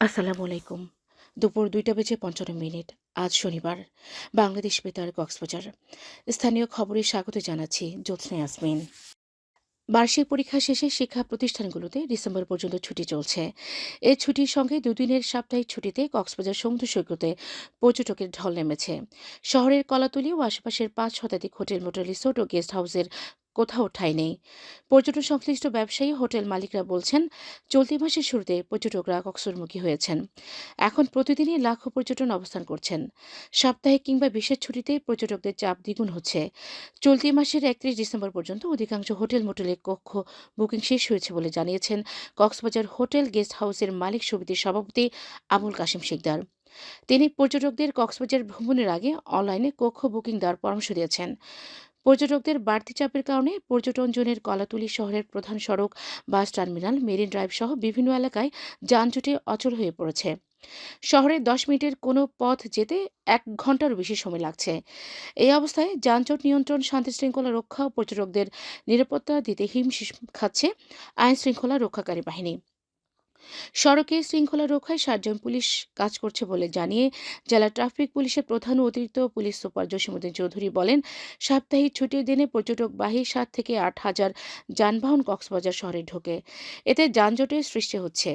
আসসালামু আলাইকুম। দুপুর দুইটা বেজে পঞ্চান্ন মিনিট। আজ শনিবার। বাংলাদেশ বেতার, কক্সবাজার। স্থানীয় খবরে স্বাগত জানাচ্ছি জ্যোৎস্না ইয়াসমিন। বার্ষিক পরীক্ষা শেষে শিক্ষা প্রতিষ্ঠানগুলোতে ডিসেম্বর পর্যন্ত ছুটি চলছে। এই ছুটির সঙ্গে দুদিনের সাপ্তাহিক ছুটিতে কক্সবাজার সমুদ্র সৈকতে পর্যটকের ঢল নেমেছে। শহরের কলাতলি ও আশেপাশের পাঁচ শতাধিক হোটেল মোটেল রিসোর্ট ও গেস্ট হাউসের কোথাও ঠাঁই নেই। পর্যটন সংশ্লিষ্ট ব্যবসায়ী হোটেল মালিকরা বলছেন, চলতি মাসের শুরুতে পর্যটকরা কক্সরমুখী হয়েছেন। এখন প্রতিদিনই লাখো পর্যটন অবস্থান করছেন। সাপ্তাহিক কিংবা বিশেষ ছুটিতে পর্যটকদের চাপ দ্বিগুণ হচ্ছে। চলতি মাসের একত্রিশ ডিসেম্বর পর্যন্ত অধিকাংশ হোটেল মোটেলে কক্ষ বুকিং শেষ হয়েছে বলে জানিয়েছেন কক্সবাজার হোটেল গেস্ট হাউসের মালিক সমিতির সভাপতি আবুল কাশিম শিকদার। তিনি পর্যটকদের কক্সবাজার ভ্রমণের আগে অনলাইনে কক্ষ বুকিং দেওয়ার পরামর্শ দিয়েছেন। পর্যটকদের বাড়তি চাপের কারণে পর্যটন জোনের কলাতুলি শহরের প্রধান সড়ক, বাস টার্মিনাল, মেরিন ড্রাইভ সহ বিভিন্ন এলাকায় যানজটে অচল হয়ে পড়েছে। শহরে দশ মিনিটের কোনো পথ যেতে এক ঘন্টারও বেশি সময় লাগছে। এই অবস্থায় যানজট নিয়ন্ত্রণ শান্তি শৃঙ্খলা রক্ষা ও পর্যটকদের নিরাপত্তা দিতে হিমশিম খাচ্ছে আইন শৃঙ্খলা রক্ষাকারী বাহিনী। সড়কে শৃঙ্খলা রক্ষায় সাতজন পুলিশ কাজ করছে বলে জানিয়ে জেলা ট্রাফিক পুলিশের প্রধান অতিরিক্ত পুলিশ সুপার জসীমুদ্দিন চৌধুরী বলেন, সাপ্তাহিক ছুটির দিনে পর্যটকবাহী সাত থেকে আট হাজার যানবাহন কক্সবাজার শহরে ঢোকে। এতে যানজটের সৃষ্টি হচ্ছে।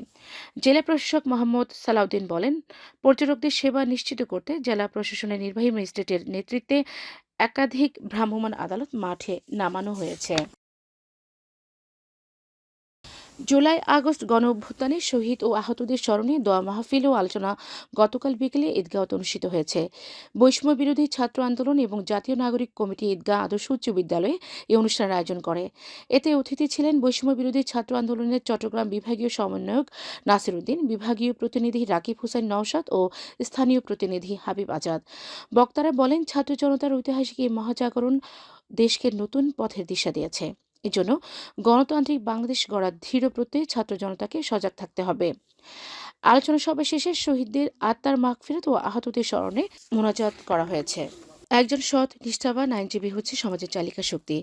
জেলা প্রশাসক মোহাম্মদ সালাউদ্দিন বলেন, পর্যটকদের সেবা নিশ্চিত করতে জেলা প্রশাসনের নির্বাহী ম্যাজিস্ট্রেটের নেতৃত্বে একাধিক ভ্রাম্যমাণ আদালত মাঠে নামানো হয়েছে। জুলাই, আগস্ট গণ অভ্যুত্থানে শহীদ ও আহতদের স্মরণে দোয়া মাহফিল ও আলোচনা গতকাল বিকেলে ঈদগাঁও অনুষ্ঠিত হয়েছে। বৈষম্য বিরোধী ছাত্র আন্দোলন এবং জাতীয় নাগরিক কমিটি ঈদগাহ আদর্শ উচ্চ বিদ্যালয়ে এই অনুষ্ঠানের আয়োজন করে। এতে অতিথি ছিলেন বৈষম্য বিরোধী ছাত্র আন্দোলনের চট্টগ্রাম বিভাগীয় সমন্বয়ক নাসির উদ্দিন, বিভাগীয় প্রতিনিধি রাকিব হোসেন নওশাদ ও স্থানীয় প্রতিনিধি হাবিব আজাদ। বক্তারা বলেন, ছাত্র জনতার ঐতিহাসিক এই মহাজাগরণ দেশকে নতুন পথের দিশা দিয়েছে। এজন্য গণতান্ত্রিক বাংলাদেশ গড়ার ধীর প্রতি ছাত্র জনতাকে সজাগ থাকতে হবে। আলোচনা সভা শেষে শহীদদের আত্মার মাগফিরাত ও আহতদের স্মরণে মোনাজাত করা হয়েছে। একজন সৎ, নিষ্ঠাবান আইনজীবী হচ্ছে সমাজের চালিকা শক্তি।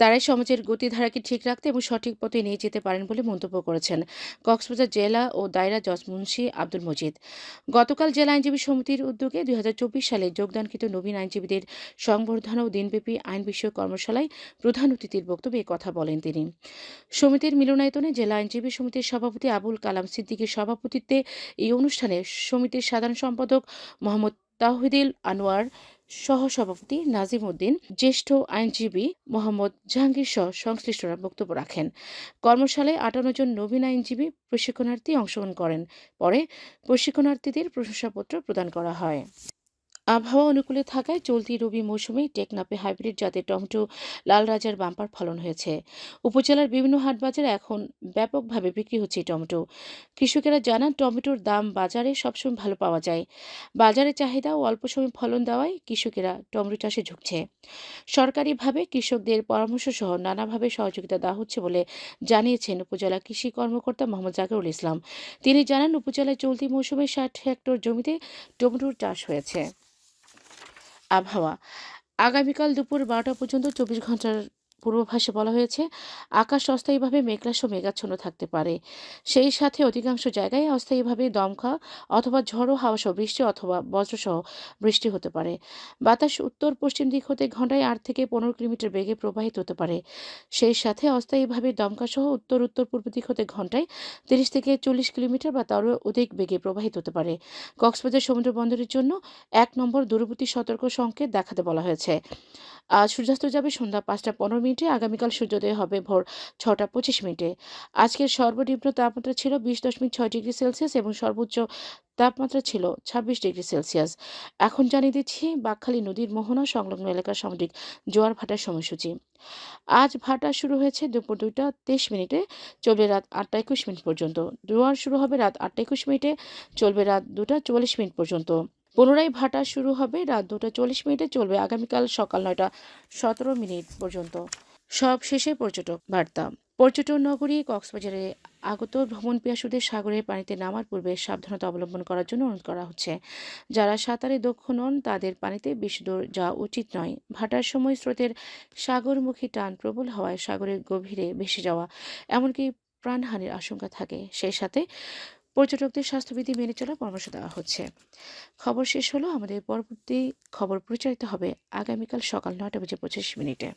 তারাই সমাজের গতিধারাকে ঠিক রাখতে এবং সঠিক পথে নিয়ে যেতে পারেন বলে মন্তব্য করেছেন কক্সবাজার জেলা ও দায়রা জজ মুন্সি আব্দুল মজিদ। গতকাল জেলা আইনজীবী সমিতির উদ্যোগে দুই হাজার চব্বিশ সালে যোগদানকৃত নবীন আইনজীবীদের সংবর্ধনা ও দিনব্যাপী আইন বিষয়ক কর্মশালায় প্রধান অতিথির বক্তব্যে কথা বলেন তিনি। সমিতির মিলনায়তনে জেলা আইনজীবী সমিতির সভাপতি আবুল কালাম সিদ্দিকীর সভাপতিত্বে এই অনুষ্ঠানে সমিতির সাধারণ সম্পাদক মোহাম্মদ তাহিদুল আনোয়ার সহসভাপতি নাজিম উদ্দিন জ্যেষ্ঠ আইনজীবী মোহাম্মদ জাহাঙ্গীর সহ সংশ্লিষ্টরা বক্তব্য রাখেন। কর্মশালায় আটান্ন জন নবীন আইনজীবী, প্রশিক্ষণার্থী অংশগ্রহণ করেন। পরে প্রশিক্ষণার্থীদের প্রশংসাপত্র প্রদান করা হয়। আবহাওয়া অনুকূলে থাকায় চলতি রবি মৌসুমে টেকনাপে হাইব্রিড জাতের টমেটো, লাল রাজার বাম্পার ফলন হয়েছে। উপজেলার বিভিন্ন হাটবাজারে এখন ব্যাপকভাবে বিক্রি হচ্ছে টমেটো। কৃষকেরা জানান, টমেটোর দাম বাজারে সবসময় ভালো পাওয়া যায়। বাজারে চাহিদা ও অল্প সময় ফলন দেওয়ায় কৃষকেরা টমেটো চাষে ঝুঁকছে। সরকারিভাবে কৃষকদের পরামর্শ সহ নানাভাবে সহযোগিতা দেওয়া হচ্ছে বলে জানিয়েছেন উপজেলা কৃষি কর্মকর্তা মোহাম্মদ জাকিরুল ইসলাম। তিনি জানান, উপজেলায় চলতি মৌসুমে ষাট হেক্টর জমিতে টমেটোর চাষ হয়েছে। আবহাওয়া। আগামীকাল দুপুর বারোটা পর্যন্ত চব্বিশ ঘণ্টার পূর্বাভাসে বলা হয়েছে, আকাশ অস্থায়ীভাবে মেঘলাসহ মেঘাচ্ছন্ন থাকতে পারে। সেই সাথে অধিকাংশ জায়গায় অস্থায়ীভাবে দমকা অথবা ঝড়ো হাওয়াসহ বৃষ্টি অথবা বজ্রসহ বৃষ্টি হতে পারে। বাতাস উত্তর পশ্চিম দিক হতে ঘন্টায় আট থেকে পনেরো কিলোমিটার বেগে প্রবাহিত হতে পারে। সেই সাথে অস্থায়ীভাবে দমকাসহ উত্তর উত্তর পূর্ব দিক হতে ঘন্টায় তিরিশ থেকে চল্লিশ কিলোমিটার বা তারও অধিক বেগে প্রবাহিত হতে পারে। কক্সবাজার সমুদ্র বন্দরের জন্য এক নম্বর দূরবর্তী সতর্ক সংকেত দেখাতে বলা হয়েছে। আজ সূর্যাস্ত যাবে সন্ধ্যা পাঁচটা পনেরো মিনিটে আগামীকাল সূর্যোদয় হবে ভোর ছটা পঁচিশ মিনিটে। আজকের সর্বনিম্ন তাপমাত্রা ছিল বিশ দশমিক ছয় ডিগ্রি সেলসিয়াস এবং সর্বোচ্চ তাপমাত্রা ছিল ছাব্বিশ ডিগ্রি সেলসিয়াস। এখন জানিয়ে দিচ্ছি, বাকখালী নদীর মোহনা সংলগ্ন এলাকার সামুদ্রিক জোয়ার ভাটার সময়সূচি। আজ ভাটা শুরু হয়েছে দুপুর দুইটা তেইশ মিনিটে, চলবে রাত আটটা একুশ মিনিট পর্যন্ত। জোয়ার শুরু হবে রাত আটটা একুশ মিনিটে, চলবে রাত দুটা চুয়াল্লিশ মিনিট পর্যন্ত। পুনরায় ভাটা শুরু হবে। রাত দুটা চল্লিশ মিনিটে চলবে আগামীকাল সকাল নয়টা সতেরো মিনিট পর্যন্ত। সব শেষে পর্যটক বার্তা। পর্যটন নগরী কক্সবাজারে আগত ভ্রমণ পিয়াসুদের সাগরের পানিতে নামার পূর্বে সাবধানতা অবলম্বন করার জন্য অনুরোধ করা হচ্ছে। যারা সাঁতারে দক্ষ নন, তাদের পানিতে বেশি দূর যাওয়া উচিত নয়। ভাটার সময় স্রোতের সাগরমুখী টান প্রবল হওয়ায় সাগরের গভীরে ভেসে যাওয়া এমনকি প্রাণহানির আশঙ্কা থাকে। সেই সাথে পর্যটকদের স্বাস্থ্যবিধি মেনে চলার পরামর্শ দেওয়া হচ্ছে। খবর শেষ হলো, আমাদের পরবর্তী খবর প্রচারিত হবে আগামীকাল সকাল নয়টা বেজে পঁচিশ মিনিটে।